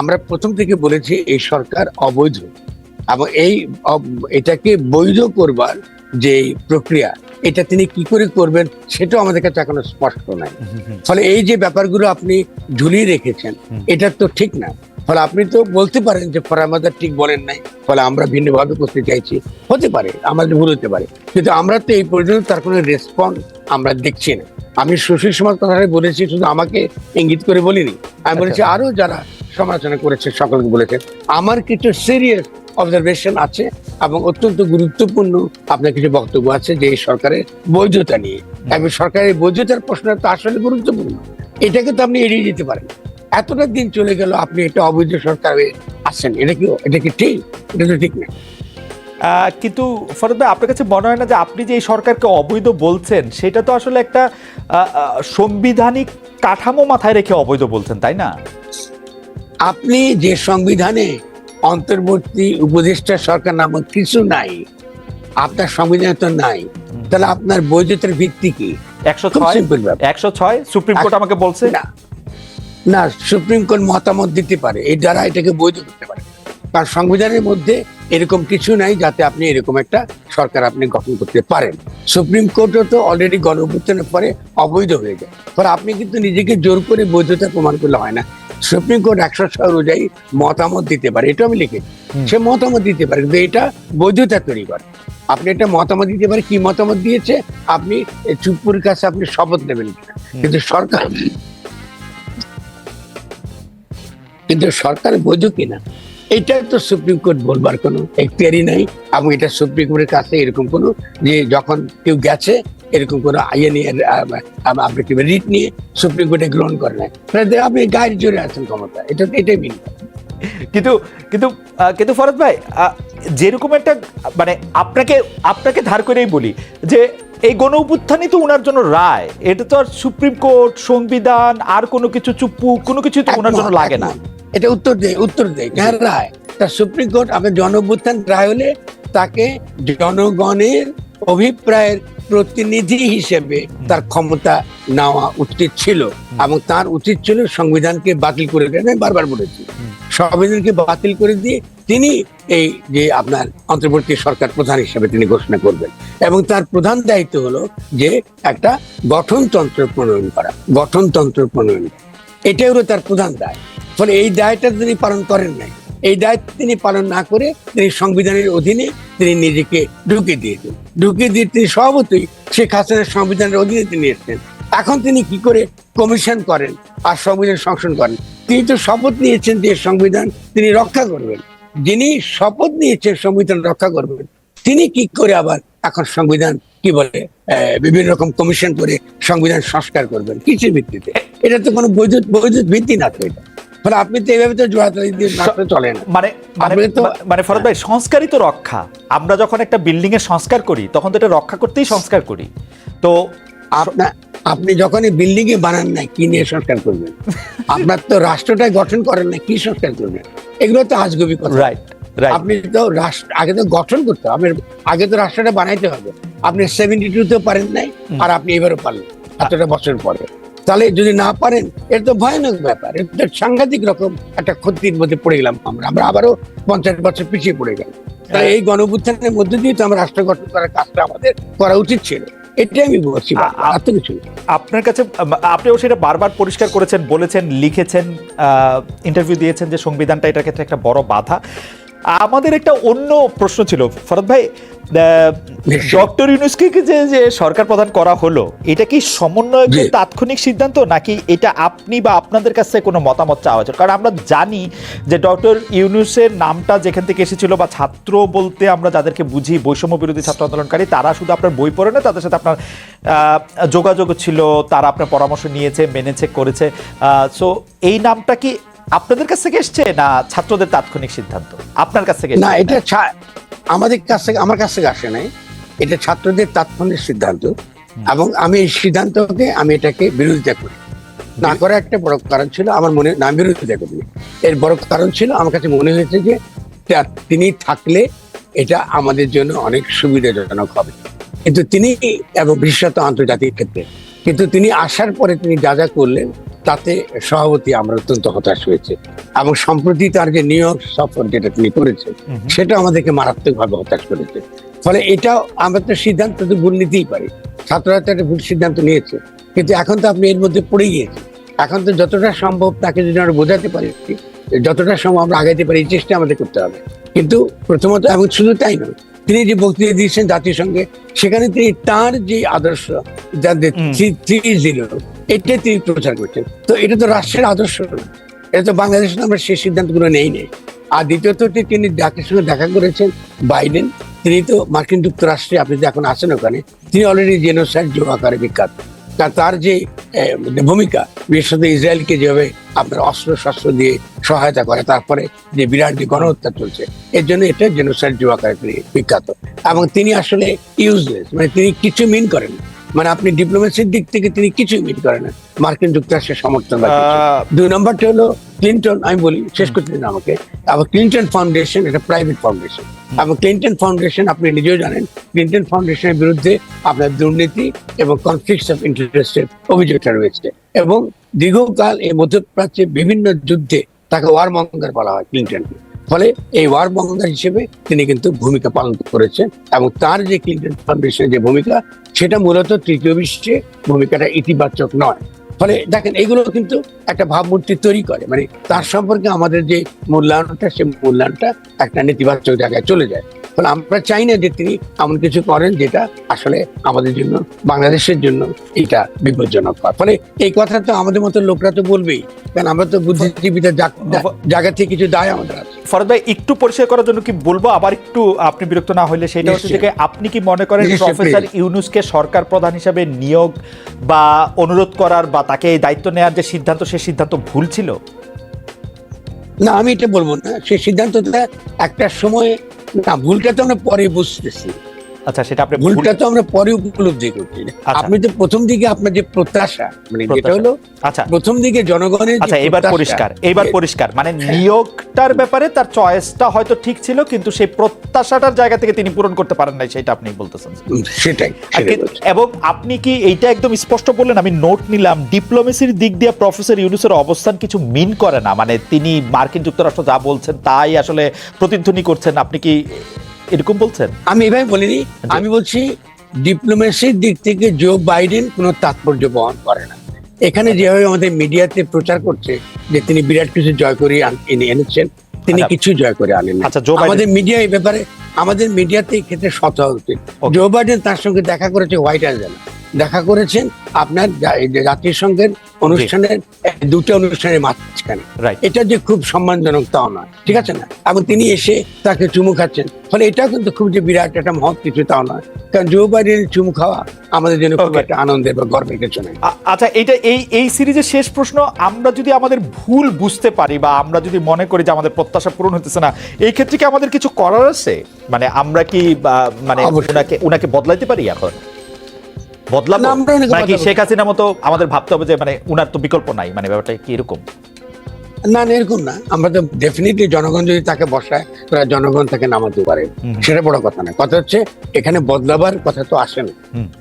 আমরা প্রথম থেকে বলেছি এই সরকার অবৈধ এবং এই এটাকে বৈধ করবার যে প্রক্রিয়া এটা তিনি কি করে করবেন সেটাও আমাদের কাছে এখনও স্পষ্ট নাই। ফলে এই যে ব্যাপারগুলো আপনি ঝুলিয়ে রেখেছেন এটা তো ঠিক না। ফলে আপনি তো বলতে পারেন যে ফরামাদার ঠিক বলেন নাই ফলে আমরা ভিন্নভাবে করতে চাইছি। হতে পারে আমাদের ভুল হতে পারে। কিন্তু আমরা তো এই পর্যন্ত তার কোনো রেসপন্স আমরা দেখছি না। আমি সুশীল সমাজ কথাটা বলেছি শুধু আমাকে ইঙ্গিত করে বলিনি। আমি বলেছি আচ্ছা। আরও যারা সমালোচনা করেছে, সকলকে বলেছেন আমার কিছু সিরিয়াস অবজারভেশন আছে এবং অত্যন্ত গুরুত্বপূর্ণ আপনার কিছু বক্তব্য আছে যে এই সরকারের বৈধতা নিয়ে। এবং সরকারের বৈধতার প্রশ্ন তো আসলে গুরুত্বপূর্ণ। এটাকে তো আপনি এড়িয়ে যেতে পারেন। এতটা দিন চলে গেল, আপনি এটা অবৈধ সরকার হয়ে আসছেন এটা কি এটা কি ঠিক? এটা তো ঠিক না। কিন্তু ফরদ আপনার কাছে মনে হয় না যে আপনি যে এই সরকারকে অবৈধ বলছেন, সেটা তো আসলে একটা সাংবিধানিক কাঠামো মাথায় রেখে অবৈধ বলছেন, তাই না? আপনি যে সংবিধানে অন্তর্বর্তী উপদেষ্টা সরকার নামক কিছু নাই আপনার সংবিধানে তো নাই তাহলে আপনার বৈধতার ভিত্তি কি? একশো ছয় একশো ছয়? সুপ্রিম কোর্ট আমাকে বলছে? না না সুপ্রিম কোর্ট মতামত দিতে পারে এই দ্বারা এটাকে বৈধ করতে পারে। কারণ সংবিধানের মধ্যে এরকম কিছু নাই যাতে আপনি এরকম একটা সরকার আপনি গঠন করতে পারেন। সুপ্রিম কোর্টও তো অলরেডি গণঅভ্যুত্থানের পরে অবৈধ হয়ে যায়। ফলে আপনি কিন্তু নিজেকে জোর করে বৈধতা প্রমাণ করলে হয় না। সুপ্রিম কোর্ট একশো ছয় অনুযায়ী মতামত দিতে পারে এটা আমি লিখেছি। সে মতামত দিতে পারে কিন্তু এটা বৈধতা তৈরি করে। আপনি একটা মতামত দিতে পারে কি মতামত দিয়েছে আপনি চুপুর কাছে আপনি শপথ নেবেন কিনা। কিন্তু সরকার কিন্তু সরকার বৈধ কিনা? এটা তো সুপ্রিম কোর্ট বলবার কোনো এখতিয়ারই নাই এবং এটা সুপ্রিম কোর্টের কাছে এরকম কোনো যে যখন কেউ গেছে এরকম কোনো আইএনই আপনি কি রিট নিয়ে সুপ্রিম কোর্টে গ্রহণ করে নাই। আপনি গায়ের জোরে আছেন ক্ষমতা এটা এটাই মিন কিন্তু কিন্তু কিন্তু ফরদ ভাই যেরকম একটা মানে আপনাকে আপনাকে ধার করেই বলি যে এই গণ অভ্যুত্থানই তো ওনার জন্য রায়। এটা তো আর সুপ্রিম কোর্ট সংবিধান আর কোনো কিছু চুপ্পু কোনো কিছু তো ওনার জন্য লাগে না। এটা উত্তর দেয় উত্তর দেয় কার রায় তা সুপ্রিম কোর্ট আপনার জনঅভ্যুত্থান রায় হলে তাকে জনগণের অভিপ্রায়ের প্রতিনিধি হিসেবে তার ক্ষমতা নেওয়া উচিত ছিল এবং তার উচিত ছিল সংবিধানকে বাতিল করে দেন আমি বারবার বলেছি, সংবিধানকে বাতিল করে দিয়ে তিনি এই যে আপনার অন্তর্বর্তী সরকার প্রধান হিসেবে তিনি ঘোষণা করবেন। এবং তার প্রধান দায়িত্ব হলো যে একটা গঠনতন্ত্র প্রণয়ন করা, গঠনতন্ত্র প্রণয়ন। এটাই হলো তার প্রধান দায়। ফলে এই দায়টা তিনি পালন করেন নাই। এই দায়িত্ব তিনি পালন না করে তিনি সংবিধানের অধীনে তিনি নিজেকে ঢুকে দিয়েছেন ঢুকে দিয়ে তিনি স্বভাবতই শেখ হাসিনার সংবিধানের অধীনে তিনি এসেছেন। এখন তিনি কি করে কমিশন করেন আর সংবিধান সংশোধন করেন? তিনি তো শপথ নিয়েছেন যে সংবিধান তিনি রক্ষা করবেন। যিনি শপথ নিয়েছেন সংবিধান রক্ষা করবেন, তিনি কি করে আবার এখন সংবিধান কি বলে বিভিন্ন রকম কমিশন করে সংবিধান সংস্কার করবেন? কিসের ভিত্তিতে? এটা তো কোনো বৈধ বৈধ ভিত্তি না তো এটা। ফলে আপনি তো এইভাবে তো জোড়াতালি দিয়ে নাচলে চলে না মানে মানে আপনি তো- মানে ফরদ ভাই সংস্কারই তো রক্ষা। আমরা যখন একটা বিল্ডিং এর সংস্কার করি তখন তো এটা রক্ষা করতেই সংস্কার করি। তো আপনার আপনি যখন এই বিল্ডিং এ বানান না কি নিয়ে সংস্কার করবেন? আপনার তো রাষ্ট্রটাই গঠন করেন না কি সংস্কার করবেন? এগুলো তো আজগবি কথা। রাইট আপনি তো রাষ্ট্র আগে তো গঠন করতে হবে আগে তো রাষ্ট্রটা বানাইতে হবে। আপনি সেভেন্টি টু তেও পারেন নাই আর আপনি এবারও পারলেন এতটা বছর পরে। তাহলে যদি না পারেন এটা তো ভয়ানক ব্যাপার। এটা সাংঘাতিক রকম একটা ক্ষতির মধ্যে পড়ে গেলাম আমরা। আমরা আবারও পঞ্চাশ বছর পিছিয়ে পড়ে গেলাম। তাই এই গণবুত্থানের মধ্যে দিয়ে তো আমরা রাষ্ট্র গঠন করার কাজটা আমাদের করা উচিত ছিল। এটাই আমি বলছি। আপনার কাছে আপনিও সেটা বারবার পরিষ্কার করেছেন বলেছেন লিখেছেন ইন্টারভিউ দিয়েছেন যে সংবিধানটা এটার ক্ষেত্রে একটা বড় বাধা। আমাদের একটা অন্য প্রশ্ন ছিল। ফরদ ভাই ডক্টর ইউনুসকে যে যে সরকার প্রদান করা হলো এটা কি সমন্বয়কের। তাৎক্ষণিক সিদ্ধান্ত নাকি এটা আপনি বা আপনাদের কাছে কোনো মতামত চাওয়া হয়েছিল কারণ আমরা জানি যে ডক্টর ইউনুসের নামটা যেখান থেকে এসেছিল বা ছাত্র বলতে আমরা যাদেরকে বুঝি বৈষম্য বিরোধী ছাত্র আন্দোলনকারী তারা শুধু আপনার বই পড়ে না তাদের সাথে আপনার যোগাযোগ ছিল তারা আপনার পরামর্শ নিয়েছে মেনেছে করেছে। সো এই নামটা কি আপনাদের কাছ থেকে এসছে না ছাত্রদের তাৎক্ষণিক সিদ্ধান্ত? আপনার কাছ থেকে না এটা আমাদের কাছ থেকে আমার কাছ থেকে আসে নাই। এটা ছাত্রদের তাৎক্ষণিক সিদ্ধান্ত এবং আমি এই সিদ্ধান্তকে আমি এটাকে বিরোধিতা করি। না করার একটা বড় কারণ ছিল আমার মনে না বিরোধিতা করি। এর বড় কারণ ছিল আমার কাছে মনে হয়েছে যে তিনি থাকলে এটা আমাদের জন্য অনেক সুবিধাজনক হবে। কিন্তু তিনি এবং বিশেষত আন্তর্জাতিক ক্ষেত্রে কিন্তু তিনি আসার পরে তিনি যা যা করলেন তাতে সভাপতি আমরা অত্যন্ত হতাশ হয়েছে। এবং সম্প্রতি তার যে নিউ ইয়র্ক সফর যেটা তিনি করেছেন সেটা আমাদেরকে মারাত্মকভাবে হতাশ করেছে। ফলে এটাও আমরা তো সিদ্ধান্ত তো ভুল নিতেই পারি। ছাত্ররা তো একটা ভুল সিদ্ধান্ত নিয়েছে। কিন্তু এখন তো আপনি এর মধ্যে পড়ে গিয়েছেন। এখন তো যতটা সম্ভব তাকে যদি আমরা বোঝাতে পারি যতটা সম্ভব আমরা আগাইতে পারি এই চেষ্টা আমাদের করতে হবে। কিন্তু প্রথমত এবং শুধু তাই নয় তিনি যে বক্তৃতা দিয়েছেন জাতিসংঘে সেখানে তিনি তার যে আদর্শ যাদের হুম। এটা তিনি প্রচার করছেন। তো এটা তো রাষ্ট্রের আদর্শ। না এটা তো বাংলাদেশে আমরা সেই সিদ্ধান্তগুলো নেই নেই আর দ্বিতীয়ত তিনি জাতির সঙ্গে দেখা করেছেন বাইডেন। তিনি তো মার্কিন যুক্তরাষ্ট্রে আপনি যে এখন আছেন ওখানে তিনি অলরেডি জেনোসাইড যোগ আকারে বিখ্যাত। তার যে আহ, ভূমিকা বিশেষত ইসরায়েলকে যেভাবে আপনার অস্ত্র শস্ত্র দিয়ে সহায়তা করে তারপরে যে বিরাট যে গণহত্যা চলছে এর জন্য এটা জেনোসাইড যোগ আকারে বিখ্যাত এবং তিনি আসলে ইউজলেস মানে তিনি কিছু মিন করেন। মানে আপনি ডিপ্লোমেসির দিক থেকে তিনি কিছুই মিন করেন না। মার্কিন যুক্তরাষ্ট্রের সমর্থন দুই নম্বরটা হলো ক্লিন্টন আমি বলি শেষ করতে দিন আমাকে। আবার ক্লিন্টন ফাউন্ডেশন এটা প্রাইভেট ফাউন্ডেশন এবং ক্লিন্টন ফাউন্ডেশন আপনি নিজেও জানেন ক্লিন্টন ফাউন্ডেশনের বিরুদ্ধে আপনার দুর্নীতি এবং কনফ্লিক্টস অফ ইন্টারেস্টের অভিযোগটা রয়েছে। এবং দীর্ঘকাল এই মধ্যপ্রাচ্যে বিভিন্ন যুদ্ধে তাকে ওয়ার মঙ্গার বলা হয় ক্লিন্টনকে। ফলে এই ওয়ার মঙ্গার হিসেবে তিনি কিন্তু ভূমিকা পালন করেছেন এবং তার যে ক্লিন্টন ফাউন্ডেশনের যে ভূমিকা, সেটা মূলত তৃতীয় বিশ্বে ভূমিকাটা ইতিবাচক নয়। ফলে দেখেন, এগুলো কিন্তু একটা ভাবমূর্তি তৈরি করে। মানে তার সম্পর্কে আমাদের যে মূল্যায়নটা, সে মূল্যায়নটা একটা নেতিবাচক জায়গায় চলে যায়। ফলে আমরা চাই না যে তিনি এমন কিছু করেন যেটা আসলে আমাদের জন্য বাংলাদেশের জন্য এটা বিপজ্জনক হয়। ফলে এই কথা তো আমাদের মতো লোকরা তো বলবেই। কারণ আমরা তো বুদ্ধিজীবীদের জায়গা থেকে কিছু দায় আমাদের আছে। ফরদ ভাই একটু পরিষ্কার করার জন্য কি বলব? আবার একটু আপনি বিরক্ত না হলে সেটা হচ্ছে যে আপনি কি মনে করেন প্রফেসর ইউনুসকে সরকার প্রধান হিসেবে নিয়োগ বা অনুরোধ করার বা তাকে এই দায়িত্ব নেওয়ার যে সিদ্ধান্ত সে সিদ্ধান্ত ভুল ছিল? না আমি এটা বলব না। সেই সিদ্ধান্তটা একটা সময় না ভুলটা তো আমরা পরে বুঝতেছি। আচ্ছা সেটা আপনি ভুলটা তো আমরা পরে উপলব্ধি করছি। আচ্ছা। আপনি তো প্রথম দিকে আপনার যে প্রত্যাশা মানে যেটা হলো আচ্ছা। প্রথম দিকে জনগণের আচ্ছা এবার পরিষ্কার এবার পরিষ্কার। মানে। নিয়োগটার ব্যাপারে তার চয়েসটা হয়তো ঠিক ছিল কিন্তু সেই প্রত্যাশাটার জায়গা থেকে তিনি পূরণ করতে পারেন নাই সেটা আপনি বলতেছেন। সেটাই। এবং আপনি কি এইটা একদম স্পষ্ট বললেন? আমি নোট নিলাম ডিপ্লোমেসির দিক দিয়ে প্রফেসর ইউনুসের অবস্থান কিছু মিন করে না। মানে তিনি মার্কিন যুক্তরাষ্ট্র যা বলছেন তাই আসলে প্রতিধ্বনি করছেন। আপনি কি এরকম বলছেন আমি এভাবে বলিনি আমি বলছি ডিপ্লোমেসির দিক থেকে জো বাইডেন কোনো তাৎপর্য বহন করে না এখানে যেভাবে আমাদের মিডিয়াতে প্রচার করছে যে তিনি বিরাট কিছু জয় করে এনে এনেছেন তিনি আচ্ছা। কিছু জয় করে আনেন আচ্ছা, আমাদের মিডিয়া এই ব্যাপারে আমাদের মিডিয়াতে এই ক্ষেত্রে সচেতন. জো বাইডেন তার সঙ্গে দেখা করেছে হোয়াইট হাউসে। দেখা করেছেন আপনার জাতিসংঘের অনুষ্ঠানের দুটো অনুষ্ঠানের মাঝখানে। এটা যে খুব সম্মানজনক তাও নয় ঠিক আছে না? এবং তিনি এসে তাকে চুমু খাচ্ছেন। ফলে এটাও কিন্তু খুব যে বিরাট একটা মহৎ কিছু তাও নয়। কারণ জো বাইডেনের চুমু খাওয়া আমাদের জন্য খুব একটা আনন্দের বা গর্বের কিছু আ- আচ্ছা এটা এই এই সিরিজের শেষ প্রশ্ন আমরা যদি আমাদের ভুল বুঝতে পারি বা আমরা যদি মনে করি যে আমাদের প্রত্যাশা পূরণ হতেছে না এই ক্ষেত্রে কি আমাদের কিছু করার আছে? মানে আমরা কি মানে ওনাকে উনাকে বদলাইতে পারি এখন? বদলাবো? না, আমরা নাকি শেখ হাসিনা মতো আমাদের ভাবতে হবে যে মানে উনার তো বিকল্প নাই মানে ব্যাপারটা কি এরকম? না না, এরকম না। আমরা তো ডেফিনেটলি জনগণ যদি তাকে বসায় তারা জনগণ তাকে নামাতে পারে। সেটা বড় কথা না। কথা হচ্ছে এখানে বদলাবার কথা তো আসে না।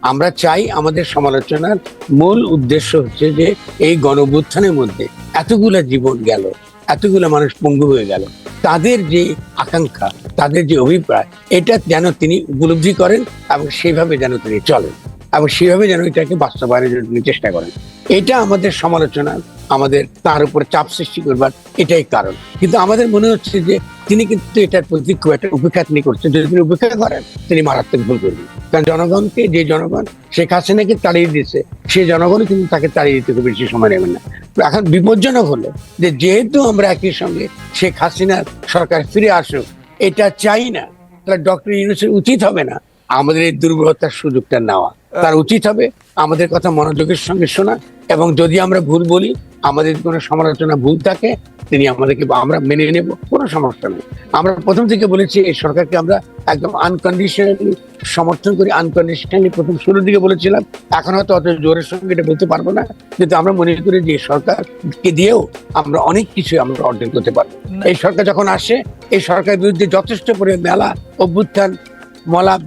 আমরা চাই আমাদের সমালোচনার মূল উদ্দেশ্য হচ্ছে যে এই গণবুত্থানের মধ্যে এতগুলা জীবন গেল এতগুলো মানুষ পঙ্গু হয়ে গেল তাদের যে আকাঙ্ক্ষা তাদের যে অভিপ্রায় এটা যেন তিনি উপলব্ধি করেন এবং সেইভাবে যেন তিনি চলেন। এবং সেইভাবে যেন এটাকে বাস্তবায়নের জন্য চেষ্টা করেন। এটা আমাদের সমালোচনা, আমাদের তার উপরে চাপ সৃষ্টি করবার এটাই কারণ। কিন্তু আমাদের মনে হচ্ছে যে তিনি কিন্তু এটার প্রতি খুব একটা উপেক্ষা তিনি করছেন। যদি তিনি উপেক্ষা করেন, তিনি মারাত্মক ভুল করবেন। কারণ জনগণকে যে জনগণ, শেখ হাসিনাকে তাড়িয়ে দিয়েছে, সে জনগণই কিন্তু তাকে তাড়িয়ে দিতে খুব বেশি সময় নেবেন না। এখন বিপজ্জনক হলো যে যেহেতু আমরা একই সঙ্গে শেখ হাসিনার সরকার ফিরে আসুক, এটা চাই না। তাহলে ডক্টর ইউনুসের উচিত হবে না আমাদের এই দুর্বলতার সুযোগটা নেওয়া। তার উচিত হবে আমাদের কথা মনোযোগের সঙ্গে শোনা এবং যদি আমরা ভুল বলি আমাদের কোনো সমালোচনা ভুল থাকে তিনি আমাদেরকে আমরা মেনে নেব কোনো সমস্যা নেই। আমরা প্রথম থেকে বলেছি এই সরকারকে আমরা একদম আনকন্ডিশনালি সমর্থন করি আনকন্ডিশনালি প্রথম শুরুর দিকে বলেছিলাম। এখন হয়তো অত জোরের সঙ্গে এটা বলতে পারব না কিন্তু আমরা মনে করি যে সরকারকে দিয়েও আমরা অনেক কিছু আমরা অর্জন করতে পারব। এই সরকার যখন আসে এই সরকারের বিরুদ্ধে যথেষ্ট পরিমাণ মেলা অভ্যুত্থান মলা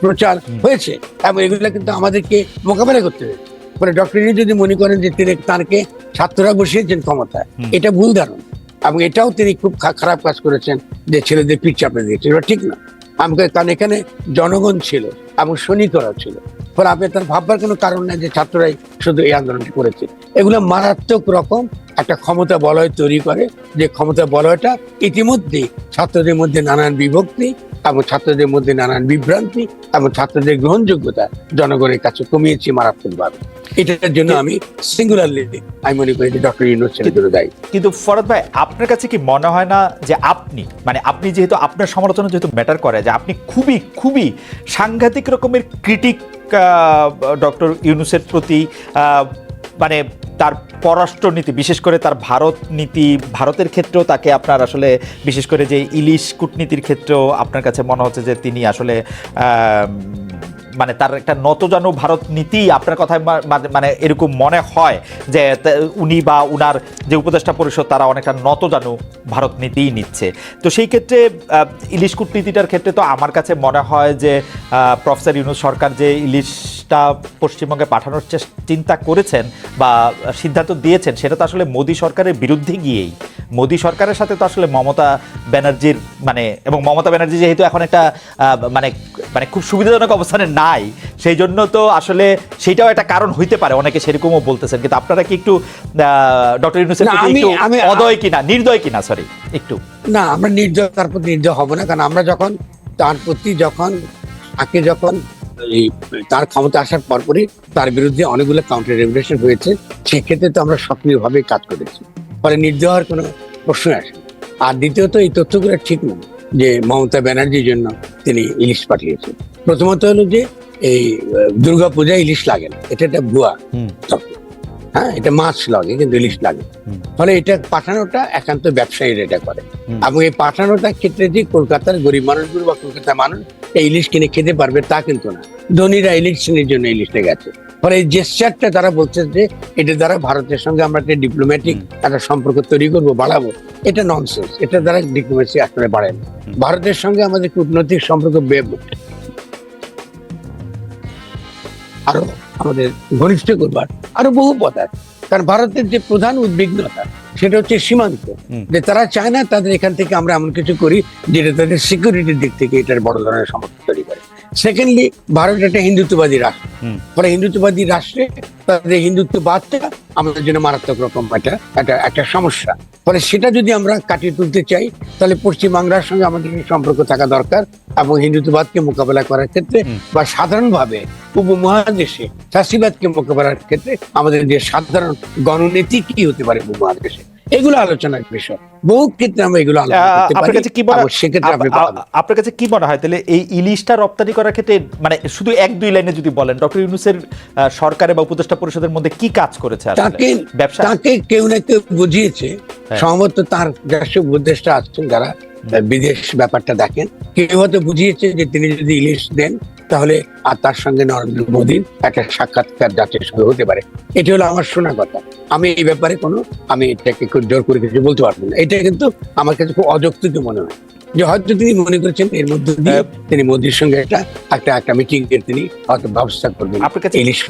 প্রচার হয়েছে এবং এগুলো কিন্তু আমাদেরকে মোকাবেলা করতে হবে মানে ডক্টর যদি মনে করেন যে তিনি তাঁকে ছাত্ররা বসিয়েছেন ক্ষমতায় এটা ভুল ধারণ। এবং এটাও তিনি খুব খারাপ কাজ করেছেন যে ছেলেদের পিঠ চাপড়ে দিয়েছেন। এটা ঠিক না। আমাকে কারণ এখানে জনগণ ছিল এবং শনি করা ছিল। ফলে আপনি তার ভাববার কোনো কারণ নেই যে ছাত্ররাই শুধু এই আন্দোলনটি করেছে। এগুলো মারাত্মক রকম একটা ক্ষমতা বলয় তৈরি করে যে ক্ষমতা বলয়টা ইতিমধ্যে ছাত্রদের মধ্যে নানান বিভক্তি এবং ছাত্রদের মধ্যে নানান বিভ্রান্তি এবং ছাত্রদের গ্রহণযোগ্যতা জনগণের কাছে কমিয়েছে মারাত্মকভাবে। এটার জন্য আমি সিঙ্গুলারলি আমি মনে করি যে ডক্টর ইউনুস জন্য দায়ী। কিন্তু ফরদ ভাই আপনার কাছে কি মনে হয় না যে আপনি মানে আপনি যেহেতু আপনার সমালোচনা যেহেতু ম্যাটার করে যে আপনি খুবই খুবই সাংঘাতিক রকমের ক্রিটিক ডক্টর ইউনুসের প্রতি মানে তার পররাষ্ট্রনীতি বিশেষ করে তার ভারত নীতি, ভারতের ক্ষেত্রেও তাকে আপনার আসলে, বিশেষ করে যে ইলিশ কূটনীতির ক্ষেত্রেও আপনার কাছে মনে হচ্ছে যে তিনি আসলে মানে তার একটা নতজানু ভারত নীতি আপনার কথায় মানে এরকম মনে হয় যে উনি বা উনার যে উপদেষ্টা পরিষদ তারা অনেকটা নতজানু ভারত নীতিই নিচ্ছে। তো সেই ক্ষেত্রে ইলিশ কূটনীতিটার ক্ষেত্রে তো আমার কাছে মনে হয় যে প্রফেসর ইউনুস সরকার যে ইলিশটা পশ্চিমবঙ্গে পাঠানোর চেষ্টা চিন্তা করেছেন বা সিদ্ধান্ত দিয়েছেন, সেটা তো আসলে মোদী সরকারের বিরুদ্ধে গিয়েই। মোদী সরকারের সাথে তো আসলে মমতা ব্যানার্জির মানে এবং মমতা ব্যানার্জি যেহেতু এখন একটা মানে মানে খুব সুবিধাজনক অবস্থানে নাই সেই জন্য তো আসলে সেইটাও একটা কারণ হইতে পারে। অনেকে সেরকমও বলতেছেন। কিন্তু আপনারা কি একটু ডক্টর ইউনুসের একটু অদয় কিনা নির্দয় কিনা? সরি একটু। না আমরা নির্দয় তার প্রতি নির্দয় হব না। কারণ আমরা যখন তার প্রতি যখন তাকে যখন এই তার ক্ষমতা আসার পরপরই তার বিরুদ্ধে অনেকগুলো কাউন্টার রেগুলেশন হয়েছে সেক্ষেত্রে তো আমরা সক্রিয়ভাবে কাজ করেছি। ফলে নির্দয় হওয়ার কোনো প্রশ্ন আসে আর দ্বিতীয়ত এই তথ্যগুলো ঠিক নয় যে মমতা ব্যানার্জির জন্য তিনি ইলিশ পাঠিয়েছেন। প্রথমত হলো যে এই দুর্গা পূজায় ইলিশ লাগে না। এটা একটা ভুয়া তথ্য। হ্যাঁ এটা মাছ লাগে কিন্তু ইলিশ লাগে ফলে এটা পাঠানোটা একান্ত ব্যবসায়ীরা এটা করে। এবং এই পাঠানোটার ক্ষেত্রে যে কলকাতার গরিব মানুষগুলো বা কলকাতার মানুষ এই ইলিশ কিনে খেতে পারবে তা কিন্তু না। ধনীরা ইলেকশনের জন্য ইলিশটা গেছে। ফলে এই জেস্টারটা তারা বলছে যে এটা দ্বারা ভারতের সঙ্গে আমরা একটা ডিপ্লোম্যাটিক একটা সম্পর্ক তৈরি করব বাড়াবো। এটা ননসেন্স এটা দ্বারা ডিপ্লোমেসি আসলে বাড়ে না ভারতের সঙ্গে আমাদের কূটনৈতিক সম্পর্ক আরও আমাদের ঘনিষ্ঠ করবার আরও বহু পথ আছে। কারণ ভারতের যে প্রধান উদ্বিগ্নতা সেটা হচ্ছে সীমান্ত। যে তারা চায় না তাদের এখান থেকে আমরা এমন কিছু করি যেটা তাদের সিকিউরিটির দিক থেকে এটার বড় ধরনের সমস্যা তৈরি করে। সেকেন্ডলি ভারত একটা হিন্দুত্ববাদী রাষ্ট্র। ফলে হিন্দুত্ববাদী রাষ্ট্রে তাদের হিন্দুত্ববাদটা আমাদের জন্য মারাত্মক রকম একটা একটা একটা সমস্যা। ফলে সেটা যদি আমরা কাটিয়ে তুলতে চাই তাহলে পশ্চিমবাংলার সঙ্গে আমাদের সম্পর্ক থাকা দরকার এবং হিন্দুত্ববাদকে মোকাবেলা করার ক্ষেত্রে বা সাধারণভাবে উপমহাদেশে ফ্যাসিবাদকে মোকাবেলার ক্ষেত্রে আমাদের যে সাধারণ গণনীতি কি হতে পারে উপমহাদেশে? এগুলো আলোচনার বিষয়। বহু ক্ষেত্রে আমরা এগুলো আপনার কাছে কি মনে আপনার কাছে কি মনে হয়? তাহলে এই ইলিশটা রপ্তানি করার ক্ষেত্রে মানে শুধু এক দুই লাইনে যদি বলেন ডক্টর ইউনুসের আহ, সরকারের বা উপদেষ্টা পরিষদের মধ্যে কি কাজ করেছে তাকে ব্যবসা তাকে কেউ না কেউ বুঝিয়েছে। হ্যাঁ। সম্ভবত তার যারা উপদেষ্টা আছেন যারা বিদেশ ব্যাপারটা দেখেন। কেউ হয়তো বুঝিয়েছে যে তিনি যদি ইলিশ দেন তাহলে আর তার সঙ্গে নরেন্দ্র মোদীর একটা সাক্ষাৎকার জাতির সঙ্গে হতে পারে। এটি হলো আমার শোনা কথা। আমি এই ব্যাপারে কোনো আমি এটাকে খুব জোর করে কিছু বলতে পারব না। এটা কিন্তু আমার কাছে খুব অযৌক্তিক মনে হয়। যে হয়তো তিনি মনে করেছেন এর মধ্যে দিয়ে তিনি মোদীর সঙ্গে একটা একটা একটা মিটিং এর তিনি হয়তো ব্যবস্থা করবেন। আপনার কাছে ইলিশ